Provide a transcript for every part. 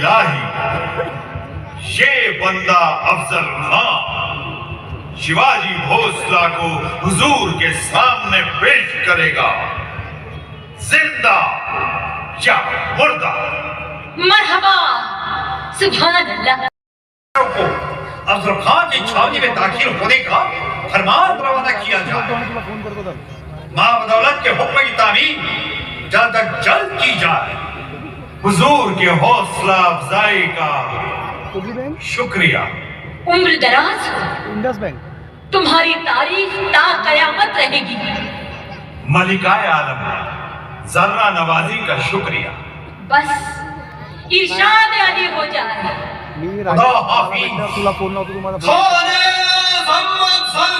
इलाही। ये बंदा अफजल खान शिवाजी भोसला को हुजूर के सामने पेश करेगा। जिंदा या मुर्दा। मरहबा। सुभान अल्लाह को अफजल खान की छावनी में दाखिल होने का फरमान रवाना किया जाए। माँ बदौलत के हुक्म की तामील जल्द अज जल्द की जाए। حضور کے حوصلہ افزائی کا شکریہ۔ عمر دراز انڈس بینک تمہاری تاریخ تا قیامت رہے گی۔ ملکہ عالم ذرہ نوازی کا شکریہ۔ بس ارشاد علی ہو جائے خدا حافظ۔ خدا محمد صلی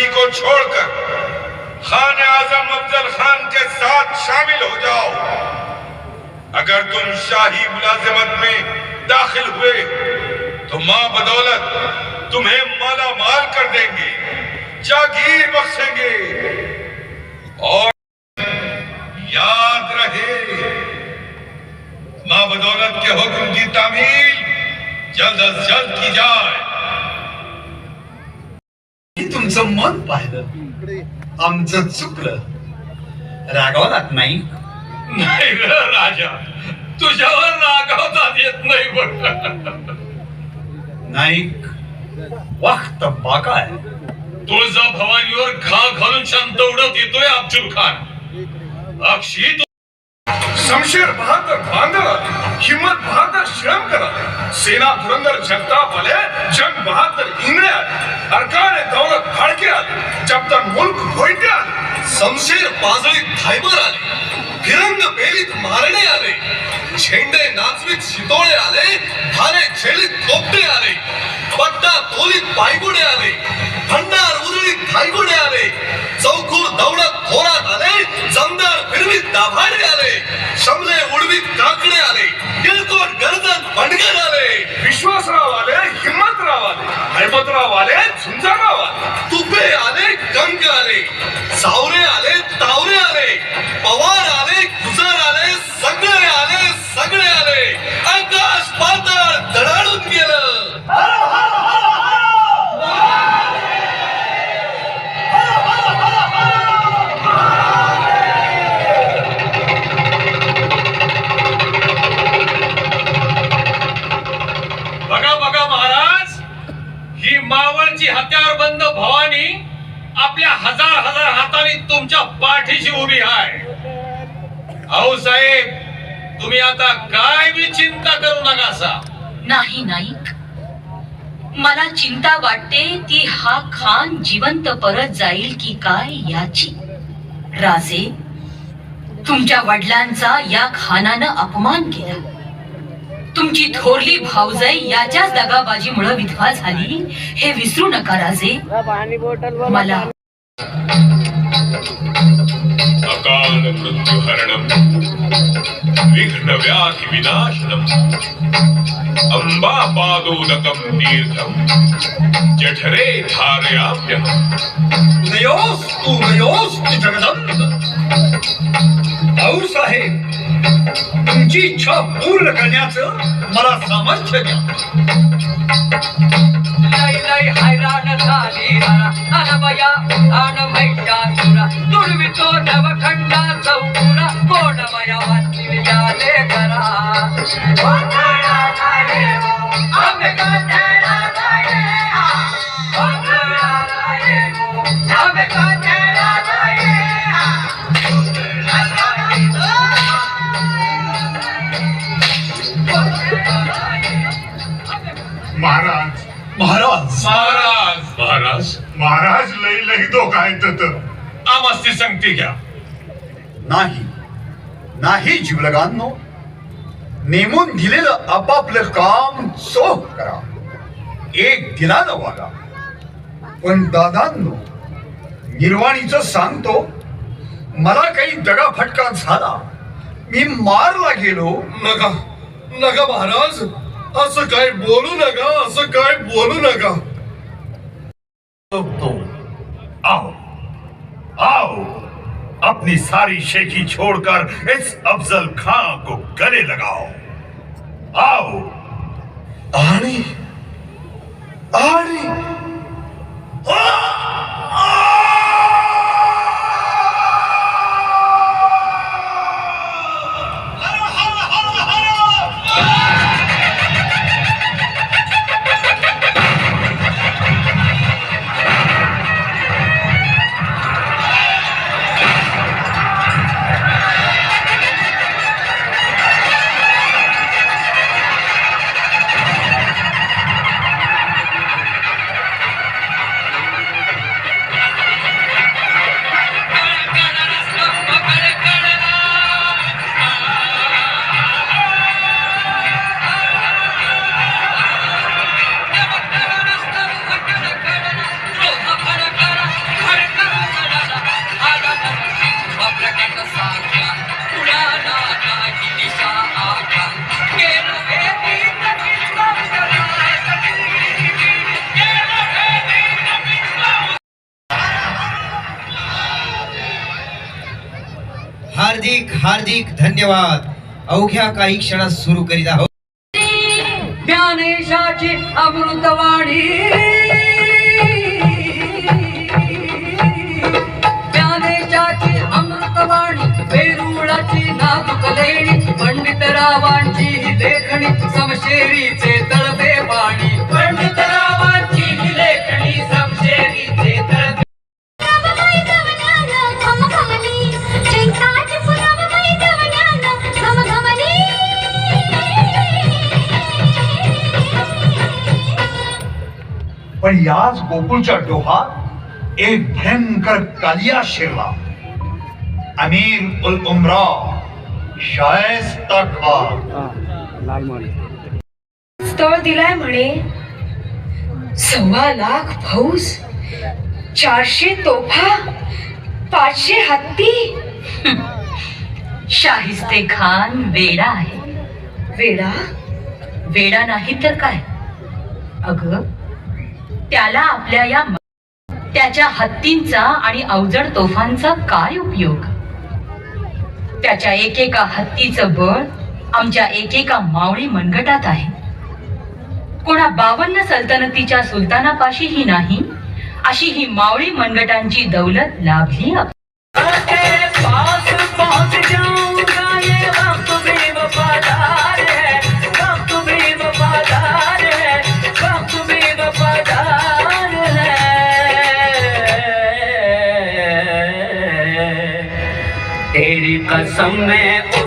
शिवाजी को छोड़कर खान आजम अफजल खान के साथ शामिल हो जाओ अगर तुम शाही मुलाजिमत में दाखिल हुए तो मां बदौलत तुम्हें माला माल कर देंगे जागीर बख्शेंगे और याद रहे मां बदौलत के हुक्म की तामील जल्द अज जल्द की जाए मी तुमचं मन पाहिलं. आमचं चुकलं. रागावलात नाही. नाही राजा. तुझ्यावर रागावता येत नाही बघ. नाईक वक्त बाका आहे. तुळजा भवानीवर घा घालून शांत उडत येतोय अब्दुल खान. अक्षी शमशेर बहादुर भांगर हिम्मत बहादर श्रम करा. सेना धुरंधर जगताप आले जंग बहादर इंगळे आले अरकाने दौलत फाळके आले. जप्तन मुल्क भोयटे आले. शमशेर पाजळीत थायबर आले. फिरंग बेलीत मारणे आले. झेंडे नाचवीत शितोळे आले. भाले झेलीत कोपटे आले. पट्टा तोलीत पायगुडे आले. भंडार उजळीत थायगुडे आले. चौकूर दौडत थोरात आले. जमदार फिरवीत दाभाडे आले. शमले उडवीत काकडे आले. किळकोट गर्दन बंडगर आले. विश्व आता काय बी चिंता करू नका नाही नाईक मला चिंता वाटते ती हा खान जिवंत परत जाईल की काय याची. राजे तुमच्या वडिलांचा या खानानं अपमान केला. तुमची थोरली भाऊजाई याच्याच दगाबाजीमुळे विधवा झाली. हे विसरू नका राजे. मला अकाल मृत्युहरणम विघ्न व्याधि विनाशनम अंबा पादोदकम तीर्थम जठरे धारयाम्यहम् उदयोस्तु उदयोस्तु जगदम्ब। भाऊ साहेब तुमची इच्छा पूर्ण करण्याचं मला सामर्थ्य द्या। लय लय हैराण झाली सुरा कोणमया वाचील याले करा. काटेला ये आ. महाराज. महाराज. महाराज. महाराज महाराज लई लई धोका आहेत तर आमस्ती सांगते घ्या. नाही. नाही जीवलगांनो नेमून दिलेलं आपापलं काम चोख करा. एक दिलानं वागा. पण दादांनो निर्वाणीचं सांगतो मला काही दगाफटका झाला. मी मारला गेलो. नका नका महाराज. असं काय बोलू नका असं काय बोलू नका. तो आओ आओ अपनी सारी शेखी छोड़कर इस अफजल खां को गले लगाओ। आओ। आणि आणि हार्दिक धन्यवाद. अवघ्या काही क्षणात सुरू करीत आहोत. ज्ञानेशाची अमृतवाणी ज्ञानेशाची अमृतवाणी वेरुळाची नाजुक लेणी पंडितरावांची ही लेखणी समशेरीचे पण याच गोकुळच्या डोहात एक भयंकर कालिया शिरला. अमीर उल उमरा शायस्ता स्थळ दिलाय म्हणे. सव्वा लाख फौज चारशे तोफा पाचशे हत्ती. शाहिस्ते खान वेडा आहे. वेडा? वेडा नाही तर काय? अग त्याला आपल्या या त्याच्या हत्तींचा आणि अवजड तोफांचा काय उपयोग? त्याच्या एकेका हत्तीचं बळ आमच्या एकेका मावळी मनगटात आहे. कोणा बावन्न सल्तनतीच्या सुलतानापाशीही नाही अशी ही मावळी मनगटांची दौलत लाभली तेरी कसम में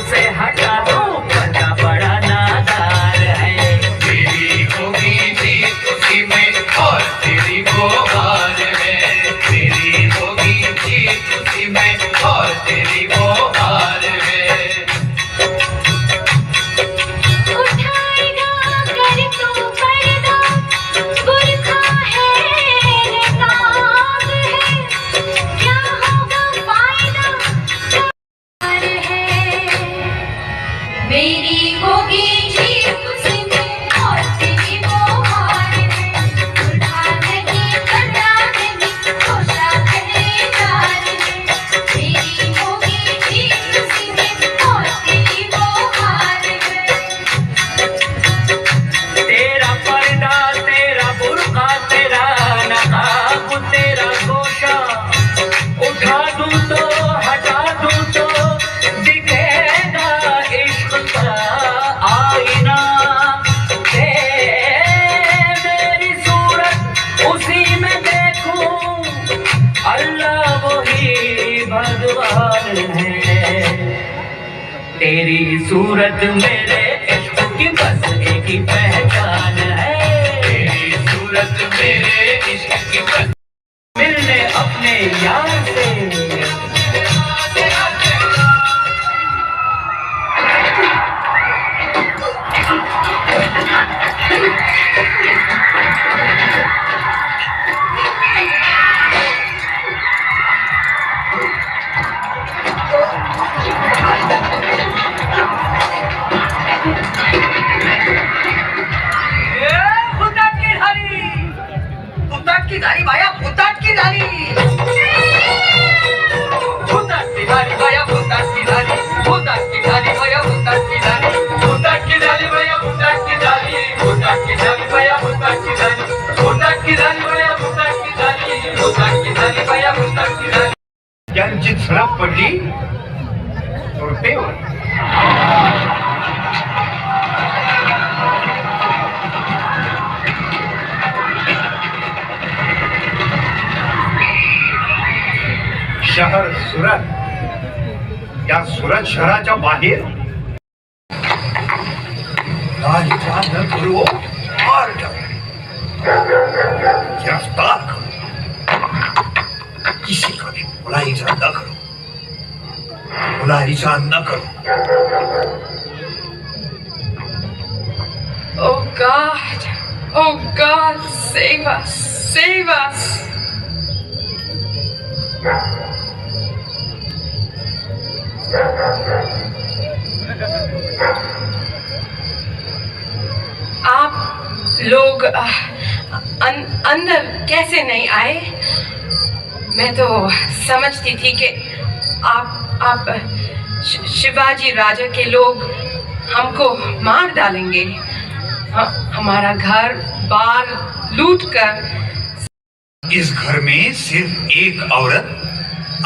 اقبال ہے۔ تیری صورت میرے عشق کی بس ایک ہی پہچان ہے۔ تیری صورت میرے عشق کی بس۔ ملنے اپنے یار झाली झाली झाली झाली झाली झाली झाली झाली झाली झाली झाली झाली झाली त्यांची झडप पडली. शहराच्या बाहेर गाडीचा न करू मार टाक. गिरफ्तार करो किसी का भी बुलाईचा न करो बुलाईचा न करो Oh God, oh God, save us, save us. आप लोग अ, अन, अंदर कैसे नहीं आए मैं तो समझती थी कि आप आप शि- शिवाजी राजा के लोग हमको मार डालेंगे ह- हमारा घर बार लूट कर इस घर में सिर्फ एक औरत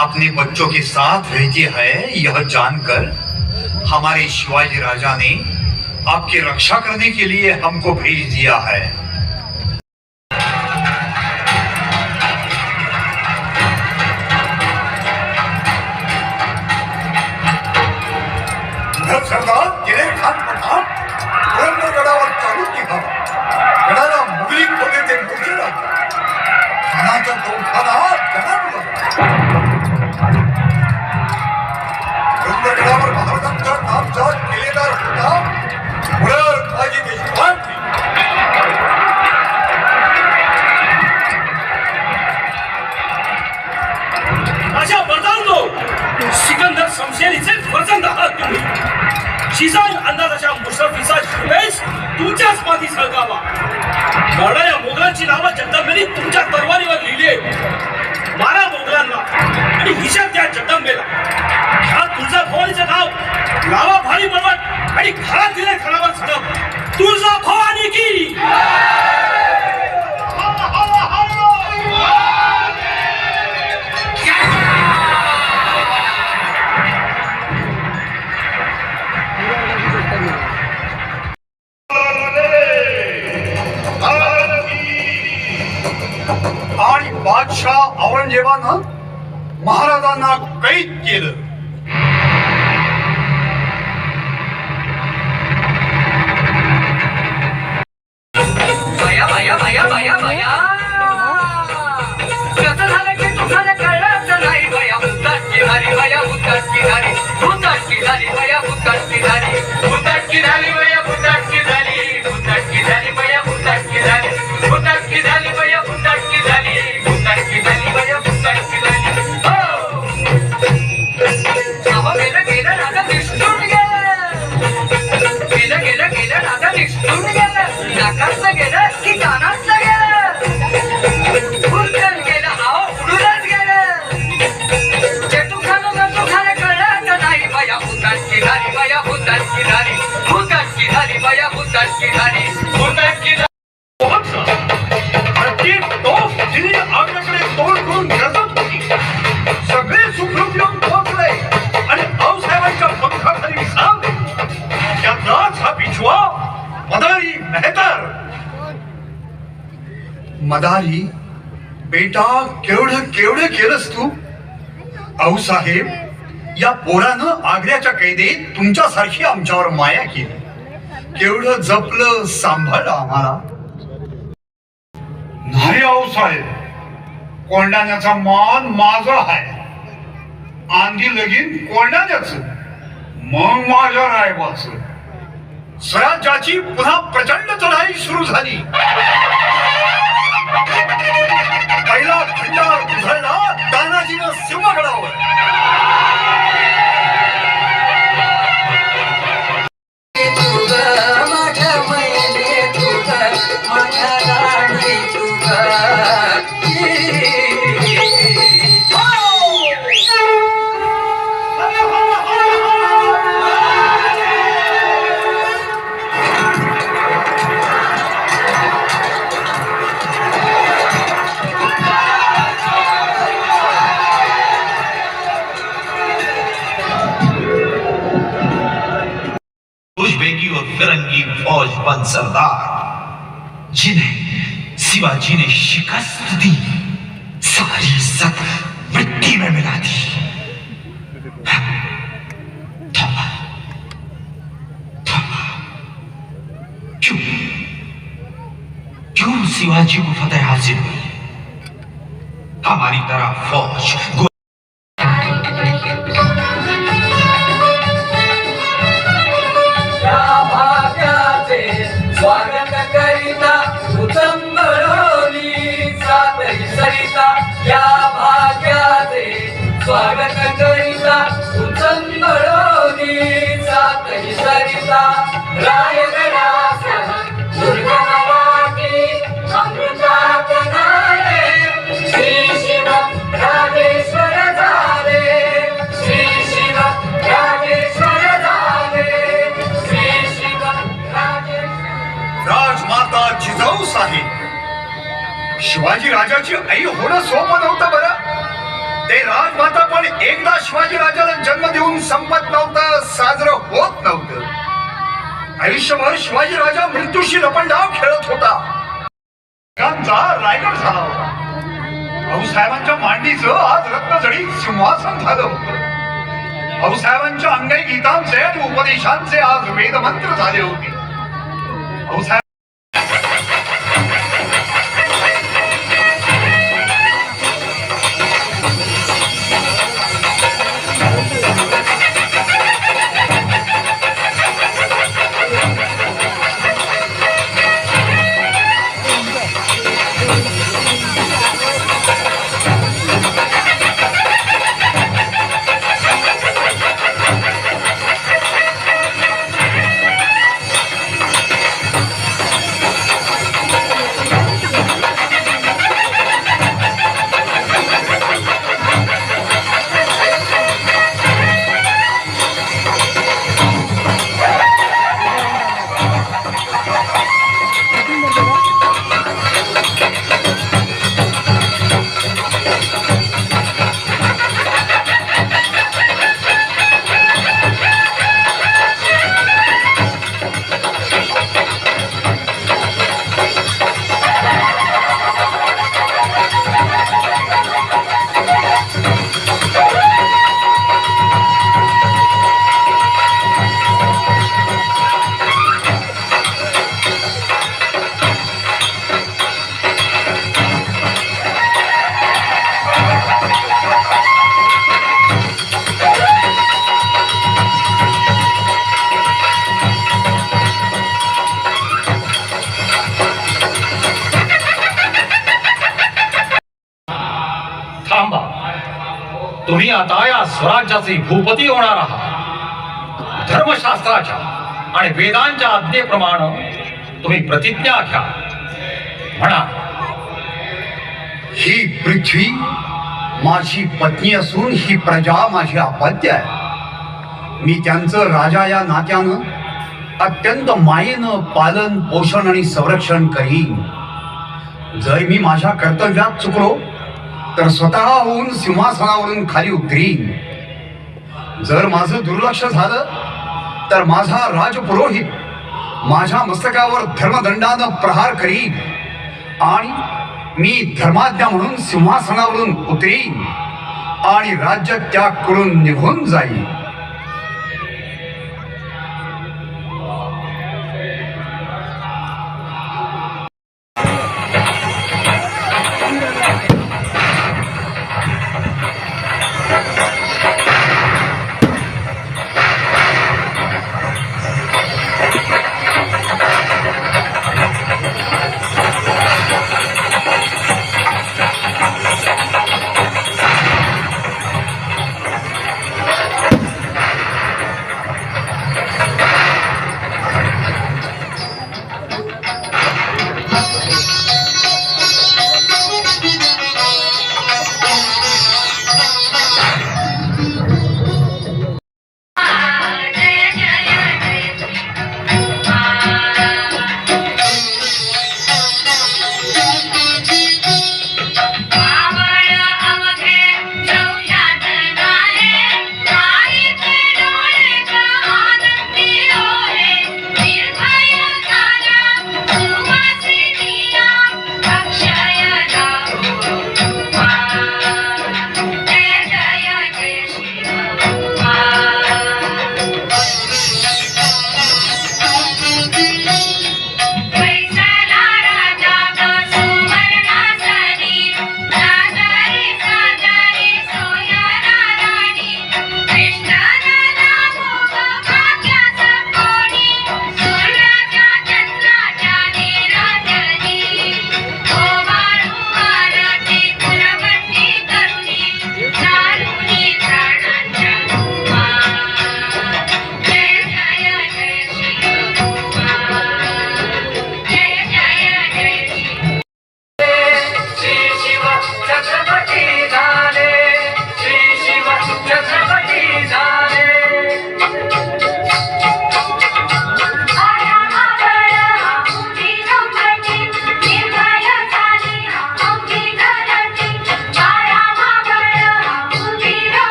अपने बच्चों के साथ रहती है यह जानकर हमारे शिवाजी राजा ने आपकी रक्षा करने के लिए हमको भेज दिया है। hayvanın mağaradan kayıt gelir. आऊसाहेब या पोरानं आग्र्याच्या कैदेत तुमच्यासारखी आमच्यावर माया केली. केवढं जपलं सांभाळलं आम्हाला. नाही आहो साहेब कोंडाण्याचा मान माझा आहे. आंधी लगीन कोंडाण्याच मग माझ्या रायबाच. स्वराज्याची पुन्हा प्रचंड चढाई सुरू झाली. पहिला खंडार उधळला तानाजीनं सिंहगडावर. उज्बेकी और फिरंगी फौज बन सरदार. जिन्हें शिवाजी ने शिकस्त दी सारी इज्जत मिट्टी में मिला दी. थमा थमा क्यों? क्यों शिवाजी को फतेह हासिल हुई? हमारी तरह फौज शिवाजी आई होणं सोपं नव्हतं बरं. ते राजमाता पण एकदा शिवाजी राजाला जन्म देऊन संपत नव्हतं साजरं होत नव्हतं. आयुष्यभर शिवाजी राजा मृत्यूशी लपंडाव खेळत होता. रायगड झाला होता. भाऊसाहेबांच्या मांडीचं आज रत्नजडी सिंहासन झालं होतं. भाऊसाहेबांच्या अंगाई गीतांचे आणि उपदेशांचे आज वेदमंत्र झाले होते. भाऊसाहेब स्वराज्याचे भूपती होणार आहात. धर्मशास्त्राच्या आणि वेदांच्या आज्ञेप्रमाणे तुम्ही प्रतिज्ञा घ्या. म्हणा ही पृथ्वी माझी पत्नी असून ही प्रजा माझी अपत्य आहे. मी त्यांचं राजा या नात्यानं अत्यंत मायेनं पालन पोषण आणि संरक्षण करीन. जर मी माझ्या कर्तव्यात चुकलो तर स्वतः होऊन सिंहासनावरून खाली उतरीन. जर माझं दुर्लक्ष झालं तर माझा राजपुरोहित माझ्या मस्तकावर धर्मदंडानं प्रहार करीन आणि मी धर्माज्ञा म्हणून सिंहासनावरून उतरीन आणि राज्य त्याग करून निघून जाईल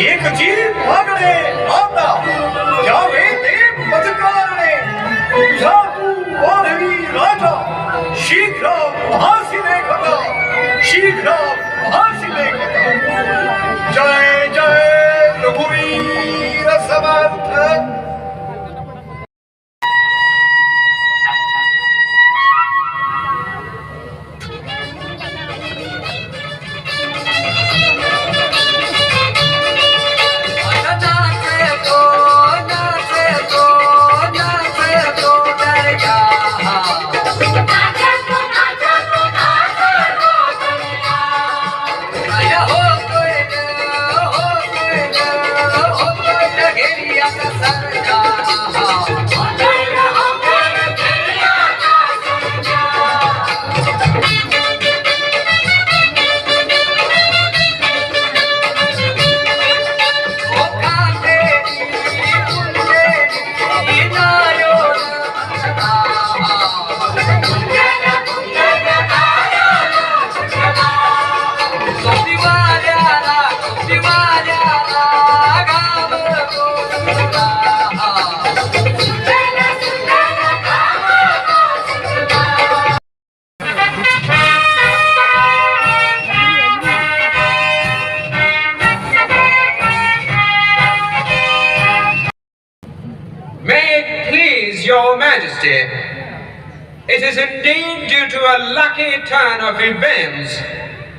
एक जीव मागणे आता त्यावे ते पदकारणे तुझा तू वाढवी राजा शीघ्र भासी देखता शीघ्र भासी देखता जय जय रघुवीर समर्थ। घेरिया का it is indeed due to a lucky turn of events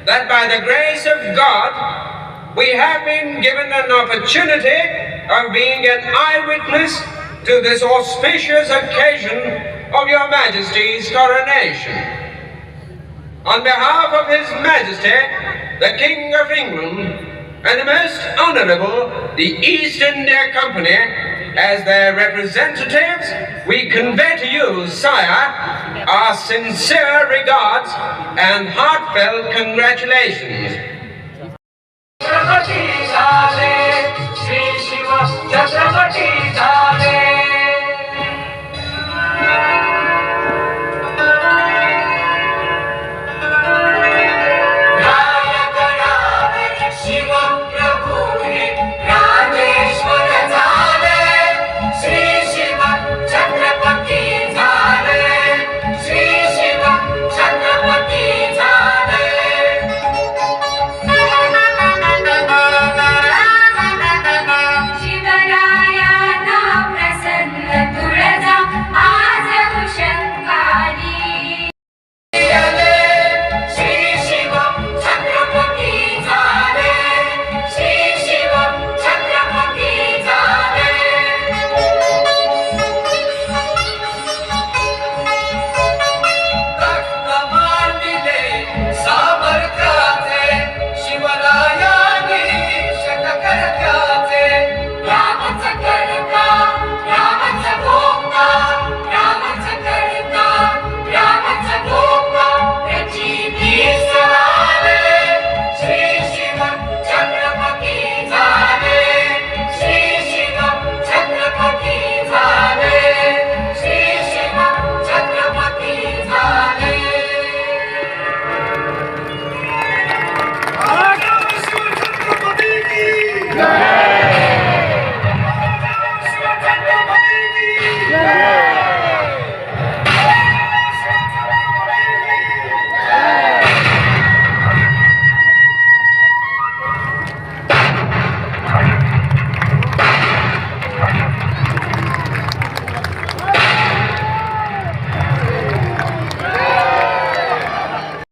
that by the grace of God we have been given an opportunity of being an eyewitness to this auspicious occasion of your majesty's coronation. On behalf of his majesty, the King of England, and the most honorable, the East India Company, as their representatives, we convey to you, Sire, our sincere regards and heartfelt congratulations. Chhatrapati Sale